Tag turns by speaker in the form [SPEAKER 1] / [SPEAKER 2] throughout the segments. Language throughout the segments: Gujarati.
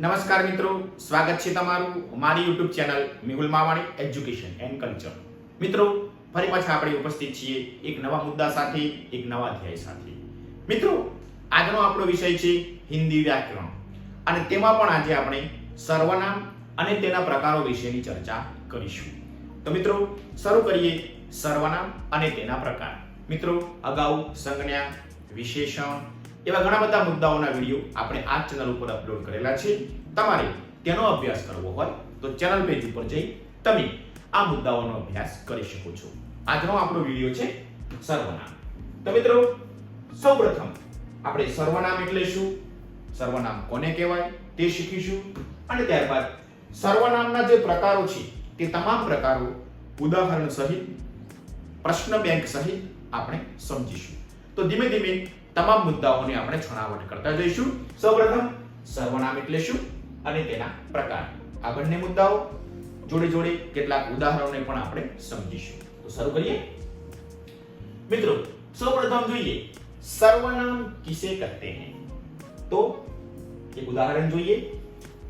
[SPEAKER 1] નમસ્કાર મિત્રો, સ્વાગત છે તમારું મારી YouTube channel Mehul Mavani education and culture મિત્રો, ફરી પાછા આપણે ઉપસ્થિત છીએ એક નવા મુદ્દા સાથે, એક નવા અધ્યાય સાથે. મિત્રો, આજનો આપણો વિષય છે હિન્દી વ્યાકરણ. અને તેમાં પણ આજે આપણે સર્વનામ અને તેના પ્રકારો વિશેની ચર્ચા કરીશું. તો મિત્રો, શરૂ કરીએ સર્વનામ અને તેના પ્રકાર. મિત્રો, અગાઉ સંજ્ઞા, વિશેષણ એવા ઘણા બધા મુદ્દાઓના વીડિયો આપણે આ ચેનલ ઉપર અપલોડ કરેલા છે. તમારે તેનો અભ્યાસ કરવો હોય તો ચેનલ પેજ ઉપર જઈ તમે આ મુદ્દાઓનો અભ્યાસ કરી શકો છો. આજનો આપણો વીડિયો છે સર્વનામ. તો મિત્રો, સૌપ્રથમ આપણે સર્વનામ એટલે શું સર્વનામ કોને કહેવાય? તે શીખીશું. અને ત્યારબાદ સર્વનામના જે પ્રકારો છે તે તમામ પ્રકારો ઉદાહરણ સહિત, પ્રશ્ન બેંક સહિત આપણે સમજીશું. તો ધીમે ધીમે તમામ મુદ્દાઓને આપણે છણાવટ કરતા જઈશું. સૌપ્રથમ સર્વનામ એટલે શું અને તેના પ્રકાર. આ બંને મુદ્દાઓ જોડે જોડે કેટલાક ઉદાહરણોને પણ આપણે સમજીશું. તો શરૂ કરીએ. મિત્રો, સૌપ્રથમ જોઈએ, સર્વનામ કિસે કહેતે હૈ? તો એક ઉદાહરણ જોઈએ.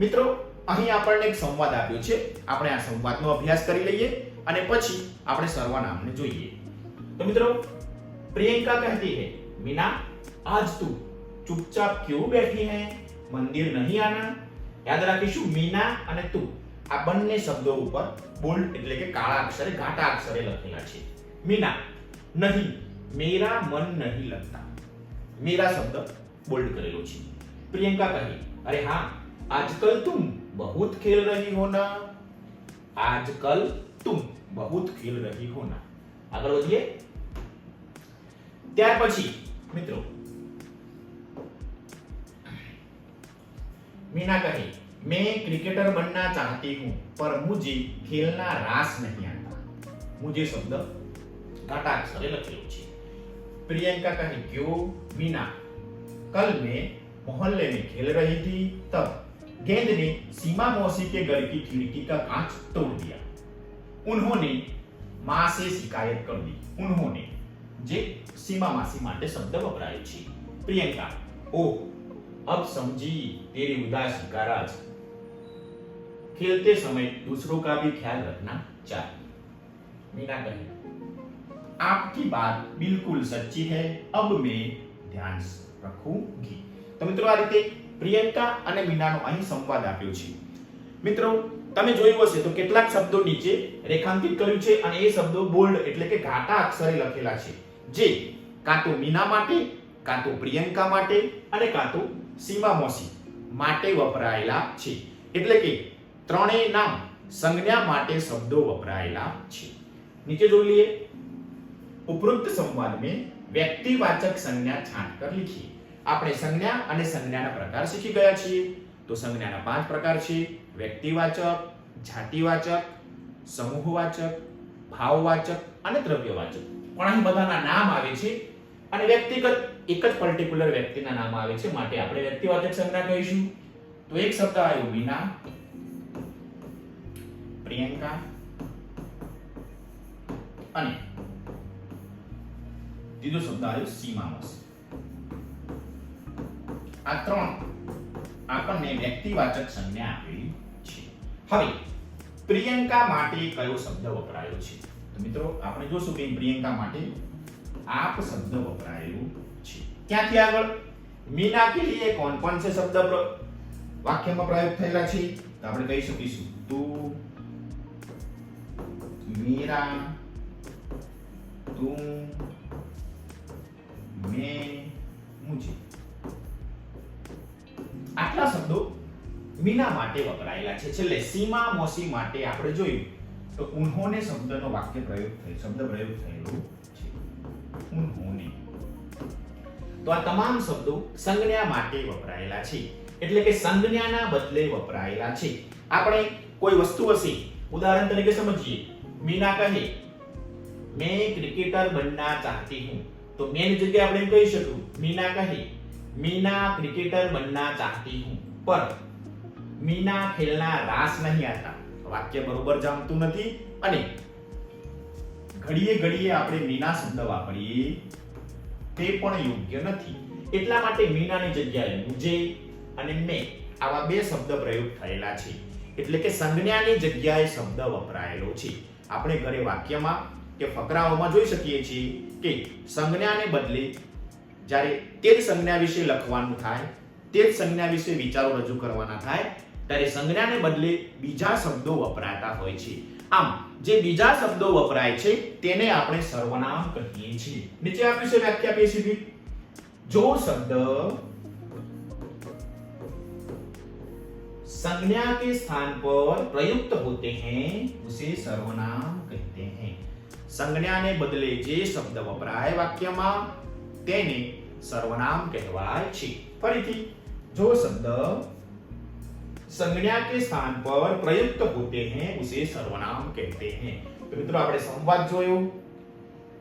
[SPEAKER 1] મિત્રો, અહીં આપણને એક સંવાદ આપ્યો છે. આપણે આ સંવાદનો અભ્યાસ કરી લઈએ અને પછી આપણે સર્વનામને જોઈએ. તો મિત્રો, પ્રિયંકા કહેતી હે, મીના आज तू चुपचाप क्यों बैठी है મંદિર નહીં આના યાદ રાખીશું મીના અને તું આ બંને શબ્દો ઉપર બોલ્ડ એટલે કે કાળા અક્ષરે ઘાટા અક્ષરે લખેલા છે મીના નહીં મેરા મન નહીં લગતા મેરા શબ્દ બોલ્ડ કરેલો છે પ્રિયંકા કહી અરે હા આજકલ તુમ બહુત ખેલ રહી હો ના આજકલ તુમ બહુત ખેલ રહી હો ના આગળ વધીએ ત્યાર પછી મિત્રો मीना कही मैं क्रिकेटर बनना चाहती हूँ पर मुझे खेलना रास नहीं आता मुझे शब्द घाटा अक्षरे लखेलो છે प्रियंका कही क्यों मीना कल मैं मोहल्ले में खेल रही थी तब गेंद ने सीमा मौसी के घर की खिड़की का कांच तोड़ दिया उन्होंने मां से शिकायत कर दी उन्होंने જે સીમા માસી માટે શબ્દ વપરાય છે પ્રિયંકા ઓહ अब समझी तेरी उदासी का राज खेलते समय दूसरों का भी ख्याल रखना चाहिए मीना कही आपकी बात बिल्कुल सच्ची है अब मैं ધ્યાન રખુંગી તો મિત્રો આ રીતે પ્રિયંકા અને મીનાનો અહીં સંવાદ આપ્યો છે મિત્રો તમે જોયું હશે તો કેટલાક શબ્દો નીચે રેખાંકિત કર્યું છે અને એ શબ્દો બોલ્ડ એટલે કે ઘાટા અક્ષરે લખેલા છે જે કાં તો મીના માટે કાં તો પ્રિયંકા માટે અને કાં તો સીમામોસી માટે વપરાયેલા છે. એટલે કે ત્રણેય નામ સંજ્ઞા માટે શબ્દો વપરાયેલા છે. નીચે જોઈ લઈએ. ઉપરોક્ત સંવાદ મેં વ્યક્તિવાચક સંજ્ઞા છાંટ કર લીખીએ આપણે સંજ્ઞા અને સંજ્ઞાના પ્રકાર શીખી ગયા છીએ. તો સંજ્ઞાના પાંચ પ્રકાર છે. વ્યક્તિવાચક, જાતિવાચક, સમૂહવાચક, ભાવવાચક અને દ્રવ્યવાચક. પણ અહીં બધાના નામ આવે છે. અને વ્યક્તિગત એક જ પર્ટિક્યુલર વ્યક્તિના નામ આવે છે. માટે આપણે વ્યક્તિવાચક સંજ્ઞા કહીશું. તો એક શબ્દ આવ્યો વિના પ્રિયંકા અને ત્રીજો શબ્દ આવ્યો સીમાવસ આ ત્રણ આપણને વ્યક્તિવાચક સંજ્ઞા આપેલી છે. હવે, પ્રિયંકા માટે કયો શબ્દ વપરાયો છે? મિત્રો, આપણે જોશું કે પ્રિયંકા માટે. આપ શબ્દ વપરાયો છે. ક્યાંથી આગળ? મીના કે લીએ કોણ? કોણ છે શબ્દ વાક્યમાં પ્રયોગ થયેલા છે. તો આપણે કહી શકીશું. તું, મીરા, તું, મેં છે. આટલા શબ્દો મીના માટે વપરાયેલા છે. છેલ્લે સીમા મોસી માટે આપણે જોયું. તો ઉન્હોને શબ્દનો વાક્ય પ્રયોગ થયો શબ્દ પ્રયોગ થયેલો ઉન્હોને તો આ તમામ શબ્દો સંજ્ઞા માટે વપરાયેલા છે. એટલે કે સંજ્ઞાના બદલે વપરાયેલા છે. આપણે કોઈ વસ્તુ હશે, ઉદાહરણ તરીકે સમજીએ. મીના કહે, મેં ક્રિકેટર બનના ચાહતી હું. તો મેની જગ્યાએ આપણે એમ કહી શકું. મીના કહે, મીના ક્રિકેટર બનના ચાહતી હું. પર મીના ખેલના રાસ નહીં આતા. વાક્ય બરોબર જામતું નથી અને ઘડીએ ઘડીએ આપણે મીના શબ્દ વાપરીએ, તે પણ યોગ્ય નથી. એટલા માટે મીનાની જગ્યાએ મુજે અને મેં આવા બે શબ્દ પ્રયોગ થયેલા છે. એટલે કે સંજ્ઞાની જગ્યાએ શબ્દ વપરાયેલો છે. આપણે ઘરે વાક્યમાં કે ફકરાઓમાં જોઈ શકીએ છીએ કે સંજ્ઞાને બદલે જ્યારે તે જ સંજ્ઞા વિશે લખવાનું થાય, તે જ સંજ્ઞા વિશે વિચારો રજૂ કરવાના થાય, ત્યારે સંજ્ઞાને બદલે બીજા શબ્દો વપરાતા હોય છે. આમ જે બીજા શબ્દો વપરાય છે તેને આપણે સર્વનામ કહીએ છીએ નીચે આપ્યું છે વ્યાખ્યા બે સીધી જો શબ્દ संज्ञा के स्थान पर प्रयुक्त होते हैं उसे सर्वनाम कहते हैं સંજ્ઞાને બદલે જે શબ્દ વપરાય વાક્યમાં તેને સર્વનામ કહેવાય છે ફરીથી જો શબ્દ संज्ञा के स्थान पर प्रयुक्त होते हैं उसे सर्वनाम कहते हैं તો મિત્રો આપણે સંવાદ જોયો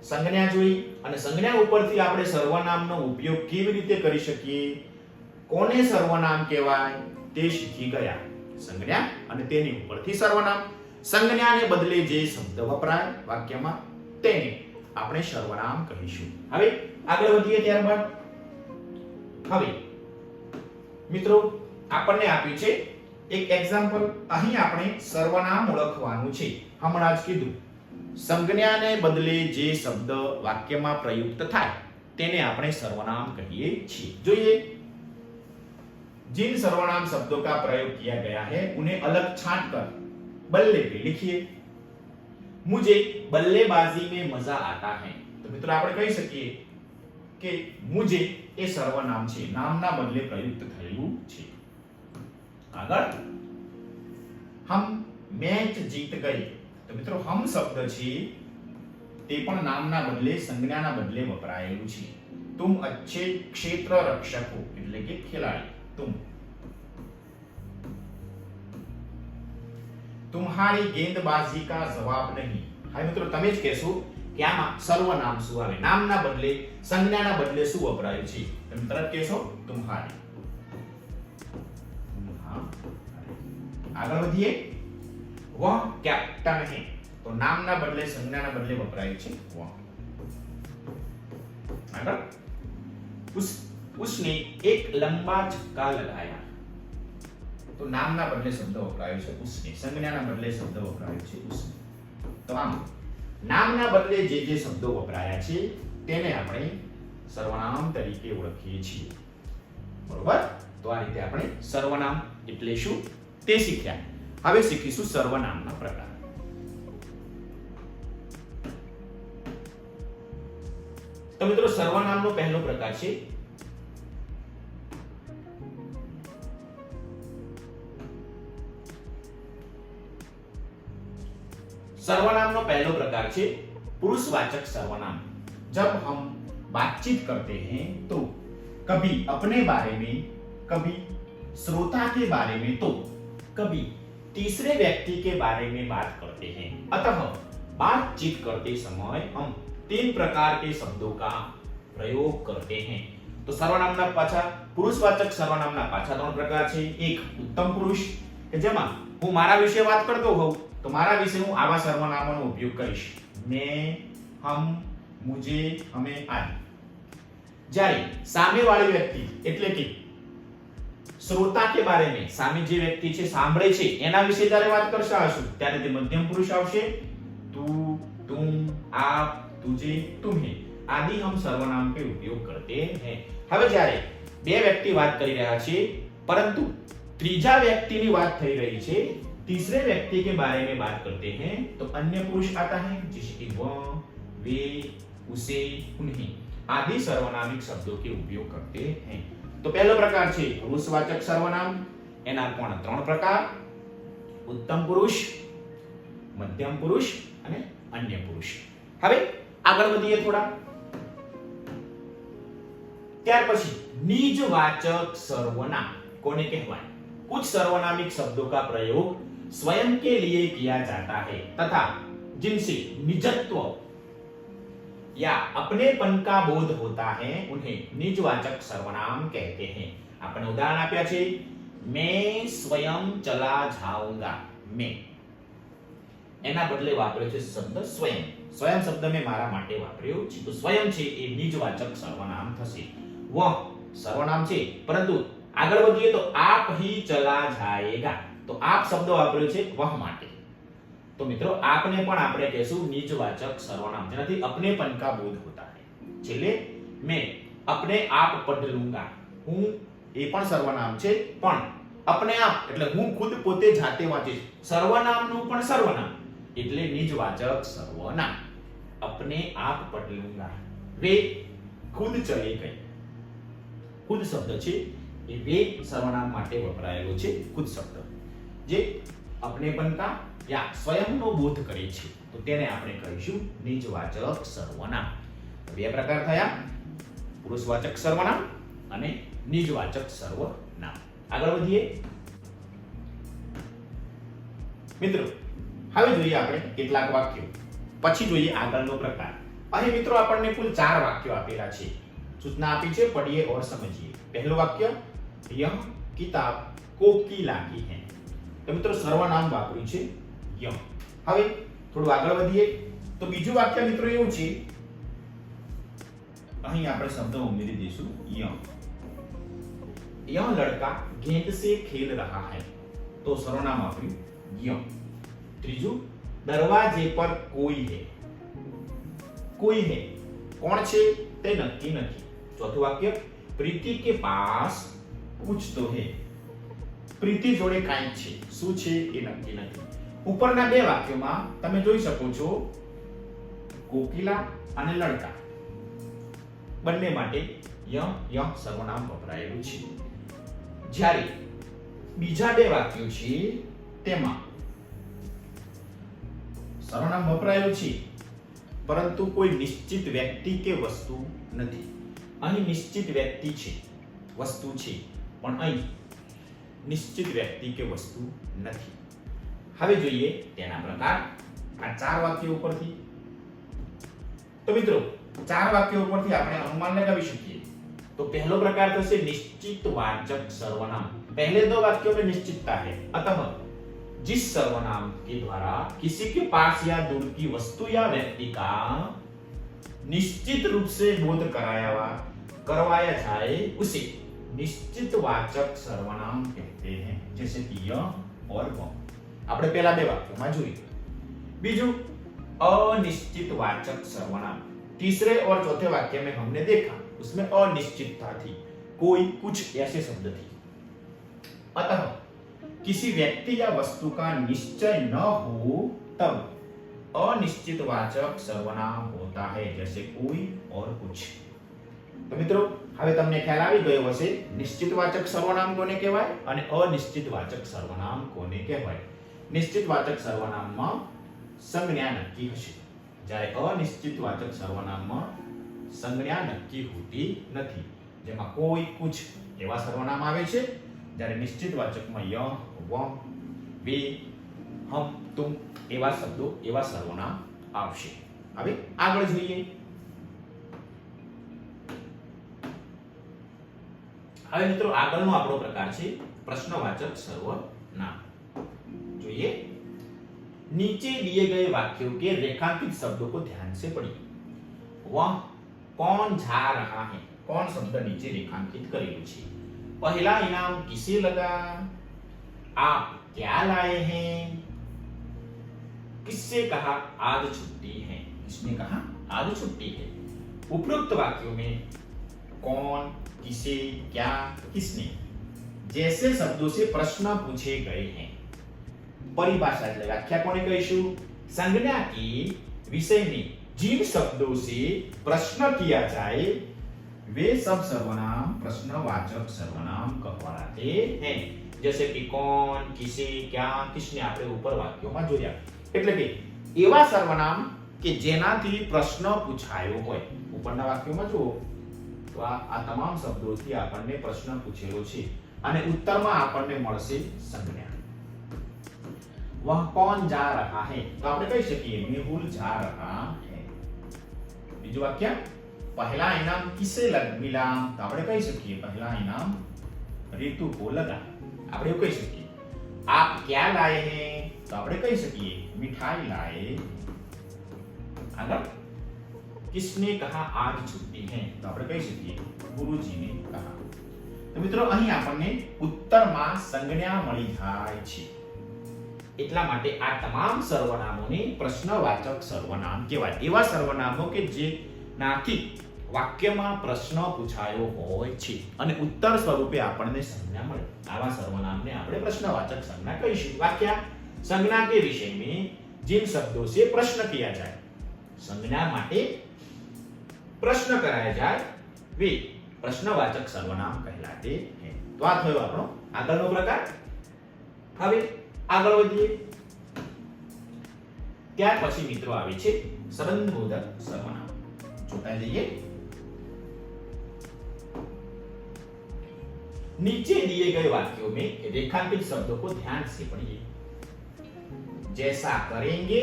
[SPEAKER 1] સંજ્ઞા જોઈ અને સંજ્ઞા ઉપરથી આપણે સર્વનામનો ઉપયોગ કેવી રીતે કરી શકીએ કોને સર્વનામ કહેવાય તે શીખી ગયા સંજ્ઞા અને તેની ઉપરથી સર્વનામ સંજ્ઞાને બદલે જે શબ્દ વપરાય વાક્યમાં તેને આપણે સર્વનામ કહીશું હવે આગળ વધીએ ત્યારબાદ હવે મિત્રો આપણને આપ્યું છે એક એક્ઝામ્પલ અહીં આપણે સર્વનામ ઓળખવાનું છે હમણાં જ કીધું સંજ્ઞાને બદલે જે શબ્દ વાક્યમાં પ્રયુક્ત થાય તેને આપણે સર્વનામ કહીએ છીએ જોઈએ जिन सर्वनाम शब्दों का प्रयोग किया गया है उन्हें अलग छांट कर बल्ले पे लिखिए मुझे बल्लेबाजी में मजा आता है તો મિત્રો આપણે કહી શકીએ કે મુજે એ સર્વનામ છે નામના બદલે પ્રયુક્ત થયેલું છે આગળ હમ મેચ જીત ગઈ. તો મિત્રો હમ શબ્દ છે, તે પણ નામના બદલે, સંજ્ઞાના બદલે વપરાયેલું છે. તુમ અચ્છે ક્ષેત્ર રક્ષકો, એટલે કે ખેલાડી. તુમ. તુમ્હારી ગેંદબાજી કા જવાબ નહીં. હવે મિત્રો, તમે જ કહેશો કે આમાં સર્વનામ શું આવે? નામના બદલે, સંજ્ઞાના બદલે શું વપરાયું છે? તમે તરત કહેશો, તુમ્હારી. આગળ વધીએ વહ કેપ્ટન હે તો નામના બદલે સંજ્ઞાના બદલે વપરાયું છે વહ આગળ ઉસ उसने एक लंबा छक्का लगाया તો નામના બદલે શબ્દ વપરાયો છે उसने સંજ્ઞાના બદલે શબ્દ વપરાયો છે उसने તો આમ નામના બદલે જે જે શબ્દો વપરાયા છે તેને આપણે સર્વનામ તરીકે ઓળખીએ છીએ બરોબર તો આ રીતે આપણે સર્વનામ એટલે શું તે શીખ્યા હવે શીખીશું સર્વનામના પ્રકાર તો મિત્રો સર્વનામનો પહેલો પ્રકાર છે सर्वनाम पहलो प्रकार है पुरुषवाचक सर्वनाम जब हम बातचीत करते हैं तो कभी अपने बारे में कभी श्रोता के बारे में तो कभी तीसरे व्यक्ति के बारे में बात करते हैं अतः बातचीत करते समय हम तीन प्रकार के शब्दों का प्रयोग करते हैं તો સર્વનામના પાછા પુરુષવાચક સર્વનામના પાછા ત્રણ પ્રકાર છે એક ઉત્તમ પુરુષ કે જેમાં હું મારા વિશે વાત કરતો હોઉં તો મારા વિશે હું આવા સર્વનામોનો ઉપયોગ કરીશ મેં હમ મુજે હમે આદિ જ્યારે સામેવાળી વ્યક્તિ એટલે કે શ્રોતા કે બારે में સામે જે વ્યક્તિ છે સાંભળે છે એના વિશે જ્યારે વાત કરશા હશું ત્યારે તે મધ્યમ પુરુષ આવશે તું तुम आप तुझे तुम्हें आदि हम सर्वनाम के उपयोग करते हैं હવે જ્યારે બે વ્યક્તિ વાત કરી રહ્યા છે પરંતુ ત્રીજા વ્યક્તિની વાત થઈ રહી છે तीसरे व्यक्ति के बारे में बात करते हैं तो अन्य पुरुष आता है जैसे कि वह वे उसे उन्हें आदि सर्वनामिक शब्दों के उपयोग करते हैं तो पहलो प्रकार છે પુરુષવાચક સર્વનામ એના પણ ત્રણ પ્રકાર ઉત્તમ પુરુષ મધ્યમ પુરુષ અને અન્ય પુરુષ હવે આગળ વધીએ થોડા ત્યાર પછી નિજવાચક સર્વનામ કોને કહેવાય कुछ सर्वनामिक शब्दों का प्रयोग स्वयं के लिए किया जाता है तथा जिनसे निजत्व या अपनेपन का बोध होता है उन्हें निजवाचक सर्वनाम कहते हैं આપણે ઉદાહરણ આપ્યા છે मैं स्वयं चला जाऊंगा मैं એના બદલે વાપર્યો છે શબ્દ સ્વયં સ્વયં શબ્દ મેં મારા માટે વાપર્યો છે તો સ્વયં છે એ નિજવાચક સર્વનામ થશે વહ સર્વનામ છે પરંતુ આગળ વધીએ તો આપ હી ચલા જાયેગા તો આપ શબ્દ વાપર્યો છે વહ માટે તો મિત્રો, આપને પણ આપણે કહેશું નિજવાચક સર્વનામ, જેનાથી પન કા બોધ હોતા है છેલ્લે, મેં અપને આપ પઢ લૂંગા. હું એ પણ સર્વનામ છે, પણ અપને આપ, એટલે હું ખુદ પોતે જાતે વાંચીશ. સર્વનામનું પણ સર્વનામ, એટલે નિજવાચક સર્વનામ. અપને આપ પઢ લૂંગા. વે ખુદ ચલે ગઈ ખુદ શબ્દ છે, એ વે સર્વનામ માટે વપરાયેલો છે, ખુદ શબ્દ. જે અપનેપન કા યા સ્વયંનો બોધ કરે છે. તો તેને આપણે કહીશું નિજવાચક સર્વનામ બે પ્રકાર થયા. પુરુષવાચક સર્વનામ અને નિજવાચક સર્વનામ આગળ વધીએ. મિત્રો, હવે જોઈએ આપણે કેટલાક વાક્યો. પછી જોઈએ આગળનો પ્રકાર. અહીં મિત્રો આપણને કુલ ચાર વાક્યો આપેલા છે. સૂચના આપી છે પડીએ ઓર સમજીએ. પહેલું વાક્ય, યહ કિતાબ કોકી લાગી હે. તો મિત્રો, સર્વનામ વાપર્યું છે. ય. હવે થોડું આગળ વધીએ. તો બીજું વાક્ય મિત્રો એવું છે. અહીં આપણે શબ્દ ઉમેરી દઈશું. ય. ય લડકા ગેંદ સે ખેલ રહા હૈ. તો સર્વનામ આપ્યું. ય. ત્રીજું, દરવાજે પર કોઈ હે. કોઈ હે. કોણ છે? તે નક્કી નથી. ચોથું વાક્ય, પ્રીતિ કે પાસ પૂછતો હે. પ્રીતિ જોડે કાંઈ છે. શું છે? એ નક્કી નથી. ઉપરના બે વાક્યોમાં તમે જોઈ શકો છો કોકિલા અને લડકા. બંને માટે ય ય સર્વનામ વપરાયેલું છે. જ્યારે બીજા બે વાક્યો છે, તેમાં સર્વનામ વપરાયેલું છે, પરંતુ કોઈ નિશ્ચિત વ્યક્તિ કે વસ્તુ નથી. અહીં નિશ્ચિત વ્યક્તિ છે, વસ્તુ છે, પણ અહીં નિશ્ચિત વ્યક્તિ કે વસ્તુ નથી. હવે જોઈએ તેના પ્રકાર. આ ચાર વાક્યો ઉપરથી. તો મિત્રો, ચાર વાક્યો ઉપરથી આપણે અનુમાન લગાવી શકીએ. તો પહેલો પ્રકાર થશે નિશ્ચિત વાચક સર્વનામ. पहले दो वाक्यों में निश्चितता है अतः जिस सर्वनाम के द्वारा किसी के पास या दूर की वस्तु या व्यक्ति का निश्चित रूप से बोध कराया हुआ करवाया जाए उसे निश्चित वाचक सर्वनाम कहते हैं जैसे कि यह और वह આપણે પહેલા બે વાક્યોમાં જોયું બીજું अनिश्चित वाचक सर्वनाम तीसरे और चौथे वाक्य में हमने देखा उसमें अनिश्चितता थी कोई कुछ ऐसे शब्द थे अतः किसी व्यक्ति या वस्तु का निश्चय न हो तब अनिश्चित वाचक सर्वनाम होता है जैसे कोई और कुछ તો મિત્રો હવે તમને ખ્યાલ આવી ગયો હશે નિશ્ચિત વાચક સર્વનામ કોને કહેવાય અને અનિશ્ચિત વાચક સર્વનામ કોને કહેવાય નિશ્ચિત વાચક સર્વનામમાં સંજ્ઞા નક્કી હશે? જ્યારે અનિશ્ચિત વાચક સર્વનામમાં સંજ્ઞા નક્કી હોતી નથી. જેમાં કોઈ કુછ એવા સર્વનામ આવે છે? જ્યારે નિશ્ચિત વાચકમાં ય વ વે, હમ, તુમ એવા શબ્દો, એવા સર્વનામ આવશે. હવે આગળ જોઈએ. હવે મિત્રો આગળનો આપણો પ્રકાર છે પ્રશ્નવાચક સર્વનામ. જોઈએ नीचे दिए गए वाक्यों के रेखांकित शब्दों को ध्यान से पढ़िए वह कौन जा रहा है कौन शब्द नीचे रेखांकित करेलू છે पहला इनाम किसे लगा आप क्या लाए हैं किससे कहा आज छुट्टी है किसने कहा आज छुट्टी है उपरोक्त वाक्यों में कौन किसे क्या किसने जैसे शब्दों से प्रश्न पूछे गए हैं परिभाषा એટલે વ્યાખ્યા કોને કહીશું संज्ञा की विषय में जिन शब्दों से प्रश्न किया जाए वे सब सर्वनाम प्रश्नवाचक सर्वनाम कहलाते हैं जैसे कि कौन किसे क्या किसने આપણે ઉપર વાક્યોમાં જોયા એટલે કે એવા સર્વનામ કે જેનાથી પ્રશ્ન પૂછાયો હોય ઉપરના વાક્યોમાં જુઓ તો આ આ તમામ શબ્દોથી આપણને પ્રશ્ન પૂછેલો છે અને ઉત્તરમાં આપણને મળશે સંજ્ઞા वह કોણ જા રહા હે તો આપણે કહી શકીએ મેહુલ જા રહા હે બીજું વાક્ય પહેલા ઇનામ કિસે લગ મિલા તો આપણે કહી શકીએ પહેલા ઇનામ રીતુ કો લગા આપણે એવું કહી શકીએ આપ ક્યા લાએ હે તો આપણે કહી શકીએ મીઠાઈ લાએ આગળ કિસને કહા આજ છુટ્ટી હે તો આપણે કહી શકીએ ગુરુજીને કહા તો મિત્રો અહીં આપણને ઉત્તરમાં સંજ્ઞા મળી જાય છે એટલા માટે આ તમામ સર્વનામોને પ્રશ્નવાચક સર્વનામ કહેવાય એવા સર્વનામો કે જે નાથી વાક્યમાં પ્રશ્ન પૂછાયો હોય છે અને ઉત્તર સ્વરૂપે આપણને સંજ્ઞા મળે આવા સર્વનામને આપણે પ્રશ્નવાચક સંજ્ઞા કહીશું વાક્ય संज्ञा के विषय में जिन शब्दों से प्रश्न किया जाए संज्ञा માટે પ્રશ્ન કરાયા જાય वे પ્રશ્નવાચક સર્વનામ કહેલાતે हैं તો આ થયો આપણો આગળનો પ્રકાર હવે આગળ વધીએ ત્યાર પછી મિત્રો આવે છે સંબંધબોધક સર્વનામ જોતા જઈએ नीचे दिए गए वाक्यों में रेखांकित शब्दों को ध्यान से पढ़िए जैसा करेंगे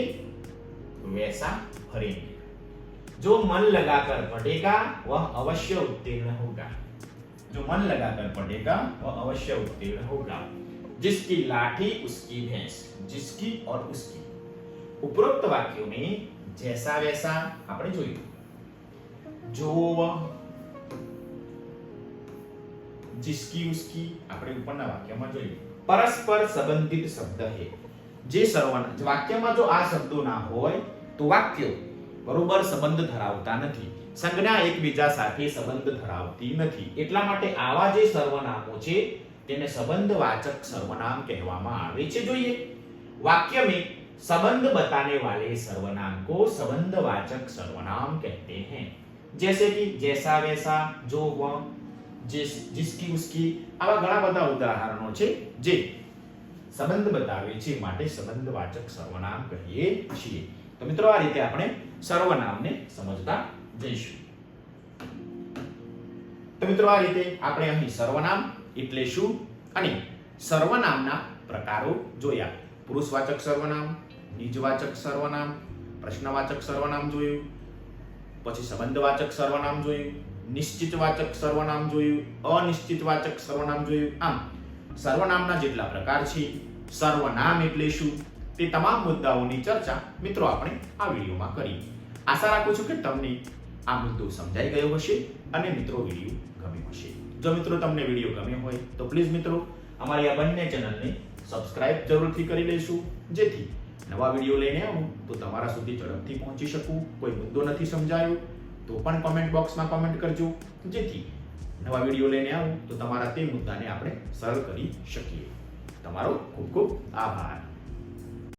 [SPEAKER 1] वैसा भरेंगे जो मन लगाकर पढ़ेगा वह अवश्य उत्तीर्ण होगा जो मन लगाकर पढ़ेगा वह अवश्य उत्तीर्ण होगा जिसकी लाठी उसकी भैंस जिसकी और उसकी ઉપરોક્ત વાક્યો में जैसा वैसा આપણે જોયું જો जिसकी उसकी આપણે ઉપરના વાક્યમાં જોયું પરસ્પર સંબંધિત શબ્દ છે જે સર્વનામ વાક્યમાં જો આ શબ્દો ના હોય તો વાક્યો બરોબર સંબંધ ધરાવતા નથી સંજ્ઞા એકબીજા સાથે સંબંધ ધરાવતી નથી એટલા માટે આવા જે સર્વનામો છે તેને સંબંધવાચક સર્વનામ કહેવામાં આવે છે જોઈએ वाक्य में संबंध बताने वाले सर्वनाम को संबंधवाचक सर्वनाम कहते हैं जैसे कि जैसा वैसा जो वह जिस जिसकी उसकी આવા ઘણા બધા ઉદાહરણો છે જે સંબંધ બતાવે છે માટે સંબંધવાચક સર્વનામ કહીએ છીએ તો મિત્રો આ રીતે આપણે સર્વનામને સમજતા જઈશું તો મિત્રો આ રીતે આપણે અહીં સર્વનામ એટલે શું? અને સર્વનામના પ્રકારો જોયા. પુરુષવાચક સર્વનામ નિજવાચક સર્વનામ, પ્રશ્નવાચક સર્વનામ જોયું. પછી સંબંધવાચક સર્વનામ જોયું. નિશ્ચિતવાચક સર્વનામ જોયું. અનિશ્ચિતવાચક સર્વનામ જોયું. આમ, સર્વનામના જેટલા પ્રકાર છે, સર્વનામ એટલે શું? તે તમામ મુદ્દાઓની ચર્ચા મિત્રો આપણે આ વિડીયોમાં કરી. આશા રાખું છું કે તમને આ મુદ્દો સમજાઈ ગયો હશે અને મિત્રો વીડિયો ગમ્યો હશે. જો મિત્રો તમને વીડિયો ગમ્યો હોય તો પ્લીઝ મિત્રો અમારી આ બંને ચેનલને સબસ્ક્રાઇબ જરૂરથી કરી લેશું. જેથી નવા વીડિયો લઈને આવું તો તમારા સુધી ઝડપથી પહોંચી શકું. કોઈ મુદ્દો નથી સમજાયો તો પણ કોમેન્ટ બોક્સમાં કોમેન્ટ કરજો. જેથી નવા વીડિયો લઈને આવું તો તમારા તે મુદ્દાને આપણે સરળ કરી શકીએ. તમારો ખૂબ ખૂબ આભાર.